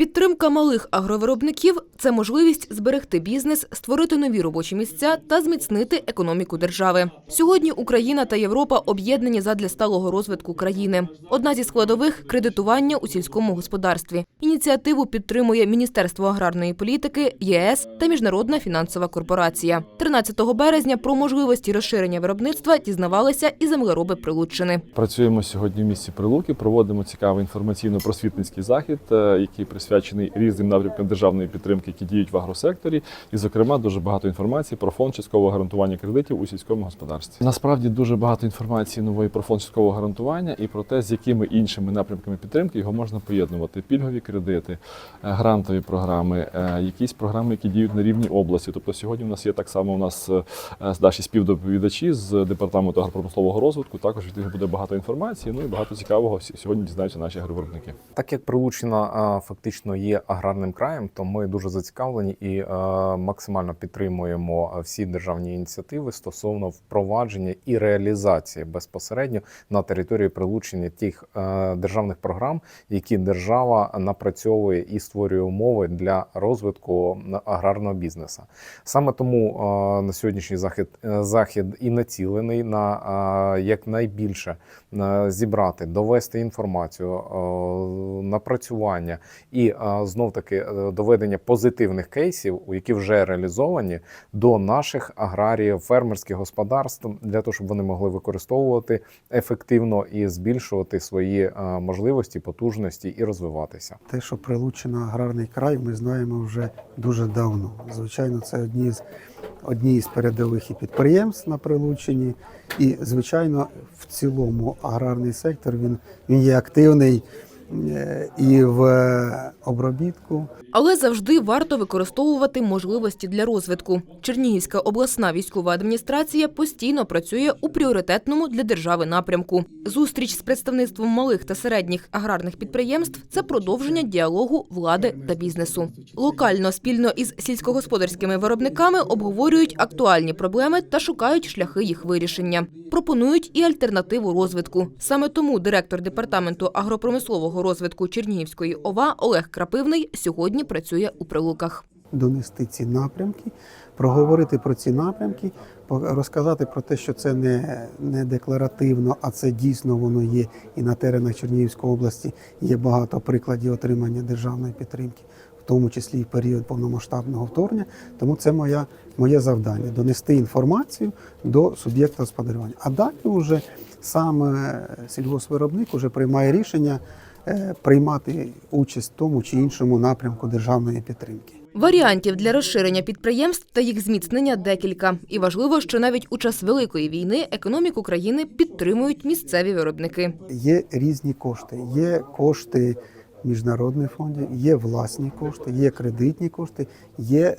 Підтримка малих агровиробників це можливість зберегти бізнес, створити нові робочі місця та зміцнити економіку держави. Сьогодні Україна та Європа об'єднані задля сталого розвитку країни. Одна зі складових кредитування у сільському господарстві. Ініціативу підтримує Міністерство аграрної політики, ЄС та Міжнародна фінансова корпорація. 13 березня про можливості розширення виробництва дізнавалися і землероби Прилуччини. Працюємо сьогодні в місті Прилуки, проводимо цікавий інформаційно-просвітницький захід, е, який присвячений різним напрямкам державної підтримки, які діють в агросекторі. І, зокрема, дуже багато інформації про фонд часткового гарантування кредитів у сільському господарстві. Насправді дуже багато інформації нової про фонд часткового гарантування і про те, з якими іншими напрямками підтримки його можна поєднувати. Пільгові кредити, е, грантові програми, е, якісь програми, які діють на рівні області. Тобто сьогодні у нас є так само у нас е, наші співдоповідачі з департаменту агропромислового розвитку. Також від них буде багато інформації. Ну і багато цікавого сьогодні дізнаються наші агровиробники. Так як Прилуччина а, фактично є аграрним краєм, то ми дуже зацікавлені і а, максимально підтримуємо всі державні ініціативи стосовно впровадження і реалізації безпосередньо на території Прилуччини тих а, державних програм, які держава напрацьовує і створює умови для розвитку аграрного бізнесу. Саме тому на сьогоднішній захід е, захід і націлений на якнайбільше е, зібрати, довести інформацію, е, напрацювання і знов таки доведення позитивних кейсів, які вже реалізовані до наших аграріїв, фермерських господарств, для того, щоб вони могли використовувати ефективно і збільшувати свої е, можливості, потужності і розвиватися. Те, що Прилуччина аграрний край, ми знаємо вже дуже давно. Звичайно, це одні з одні з передових і підприємств на Прилуччині. І, звичайно, в цілому аграрний сектор він, він є активний і в обробітку, Але завжди варто використовувати можливості для розвитку. Чернігівська обласна військова адміністрація постійно працює у пріоритетному для держави напрямку. Зустріч з представництвом малих та середніх аграрних підприємств це продовження діалогу влади та бізнесу. Локально спільно із сільськогосподарськими виробниками обговорюють актуальні проблеми та шукають шляхи їх вирішення. Пропонують і альтернативу розвитку. Саме тому директор департаменту агропромислового розвитку Чернігівської ОВА Олег Крапивний сьогодні працює у Прилуках. донести ці напрямки, проговорити про ці напрямки, розказати про те, що це не, не декларативно, а це дійсно воно є. І на теренах Чернігівської області є багато прикладів отримання державної підтримки, в тому числі і період повномасштабного вторгнення. Тому це моя, моє завдання донести інформацію до суб'єкта господарювання. А далі вже сам е, сільгоспвиробник вже приймає рішення приймати участь в тому чи іншому напрямку державної підтримки. Варіантів для розширення підприємств та їх зміцнення декілька. І важливо, що навіть у час великої війни економіку країни підтримують місцеві виробники. Є різні кошти. Є кошти міжнародних фондів, є власні кошти, є кредитні кошти, є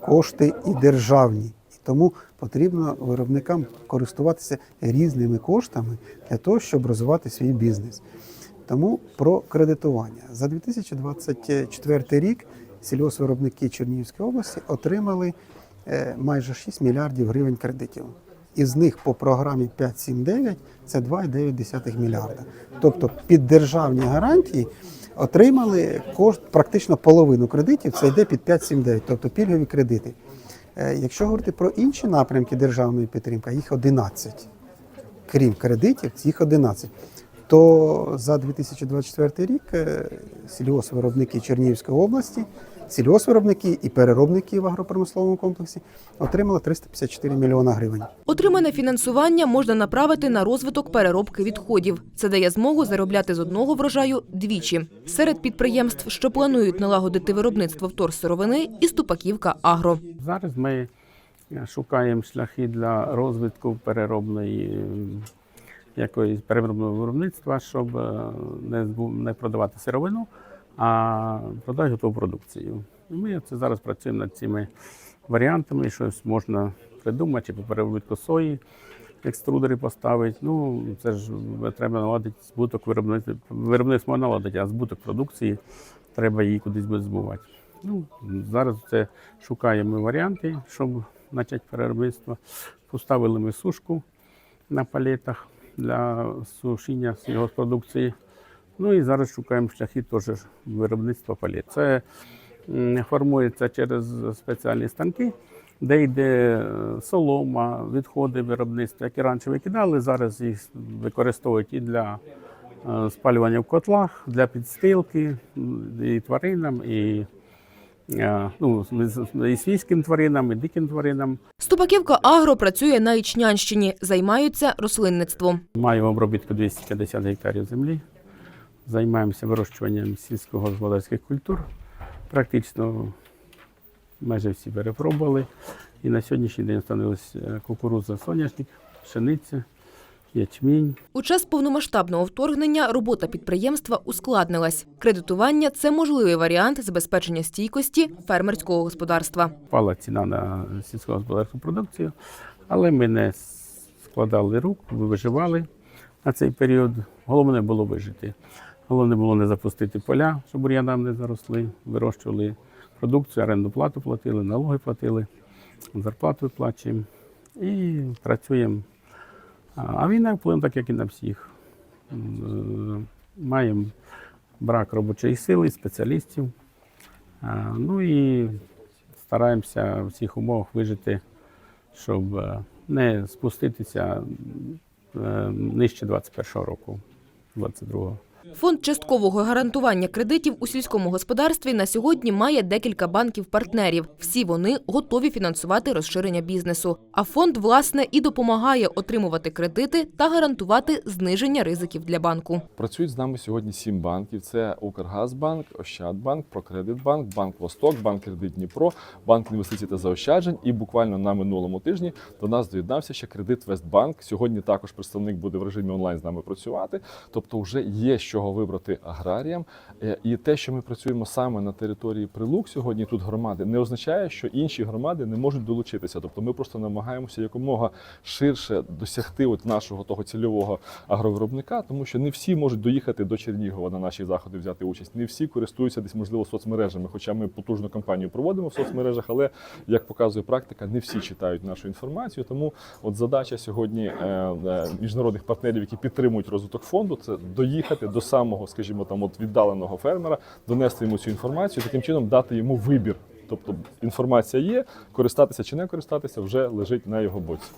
кошти і державні. Тому потрібно виробникам користуватися різними коштами для того, щоб розвивати свій бізнес. Тому про кредитування за 2024 рік сільгоспвиробники Чернігівської області отримали е, майже 6 мільярдів гривень кредитів. Із них по програмі 5.7.9 це 2,9 мільярда. Тобто під державні гарантії отримали кошт практично половину кредитів. Це йде під 5.7.9, тобто пільгові кредити. Е, Якщо говорити про інші напрямки державної підтримки, їх 11. Крім кредитів, їх 11. То за 2024 рік е, сільгоспвиробники Чернігівської області, сільгоспвиробники і переробники в агропромисловому комплексі отримали 354 мільйона гривень. Отримане фінансування можна направити на розвиток переробки відходів. Це дає змогу заробляти з одного врожаю двічі. Серед підприємств, що планують налагодити виробництво вторсировини, і Ступаківка Агро. Зараз ми е, шукаємо шляхи для розвитку переробної якоїсь переробного виробництва, щоб е, не, не продавати сировину, а продати готову продукцію. І ми це зараз працюємо над цими варіантами, щось можна придумати, чи по переробітку сої, екструдери поставити. Ну, це ж треба наладити збуток виробництва. Виробництво наладити, а збуток продукції треба її кудись буде збувати. Ну, зараз це шукаємо варіанти, щоб почати переробництво. Поставили ми сушку на палетах для сушіння сільгоспродукції. Ну і зараз шукаємо шляхи теж виробництва палет. Це формується через спеціальні станки, де йде е, солома, відходи виробництва, які раніше викидали. Зараз їх використовують і для е, спалювання в котлах, для підстилки і тваринам, і, ну, і свійським тваринам, і диким тваринам. Ступаківка Агро працює на Ічнянщині, займаються рослинництвом. Маю обробітку 250 гектарів землі. Займаємося вирощуванням сільськогосподарських культур. Практично майже всі перепробували. І на сьогоднішній день встановилися кукурудза, соняшник, пшениця, ячмінь. У час повномасштабного вторгнення робота підприємства ускладнилась. Кредитування це можливий варіант забезпечення стійкості фермерського господарства. Впала ціна на сільськогосподарську продукцію, але ми не складали рук, виживали на цей період. Головне було вижити. Головне було не запустити поля, щоб бур'янам не заросли, вирощували продукцію, оренду плату платили, налоги платили, зарплату виплачуємо і працюємо. А війна вплинула так, як і на всіх. Маємо брак робочої сили, спеціалістів. Ну і стараємося в всіх умовах вижити, щоб е, не спуститися е, нижче 21-го року, 22-го. Фонд часткового гарантування кредитів у сільському господарстві на сьогодні має декілька банків-партнерів. Всі вони готові фінансувати розширення бізнесу. А фонд, власне, і допомагає отримувати кредити та гарантувати зниження ризиків для банку. Працюють з нами сьогодні сім банків: це Укргазбанк, Ощадбанк, Прокредитбанк, Банк Восток, Банк Кредит Дніпро, Банк інвестицій та заощаджень. І буквально на минулому тижні до нас доєднався ще кредит Вестбанк. Сьогодні також представник буде в режимі онлайн з нами працювати. Тобто, вже є з чого вибрати аграріям. Е, І те, що ми працюємо саме на території Прилук сьогодні, тут громади, не означає, що інші громади не можуть долучитися. Тобто, ми просто намагаємося якомога ширше досягти от нашого того цільового агровиробника, тому що не всі можуть доїхати до Чернігова на наші заходи взяти участь. Не всі користуються десь можливо соцмережами. Хоча ми потужну кампанію проводимо в соцмережах, але як показує практика, не всі читають нашу інформацію. Тому от задача сьогодні е, е, міжнародних партнерів, які підтримують розвиток фонду, це доїхати до самого, скажімо, там от віддаленого фермера, донести йому цю інформацію, таким чином дати йому вибір. Тобто інформація є, користатися чи не користатися вже лежить на його боці.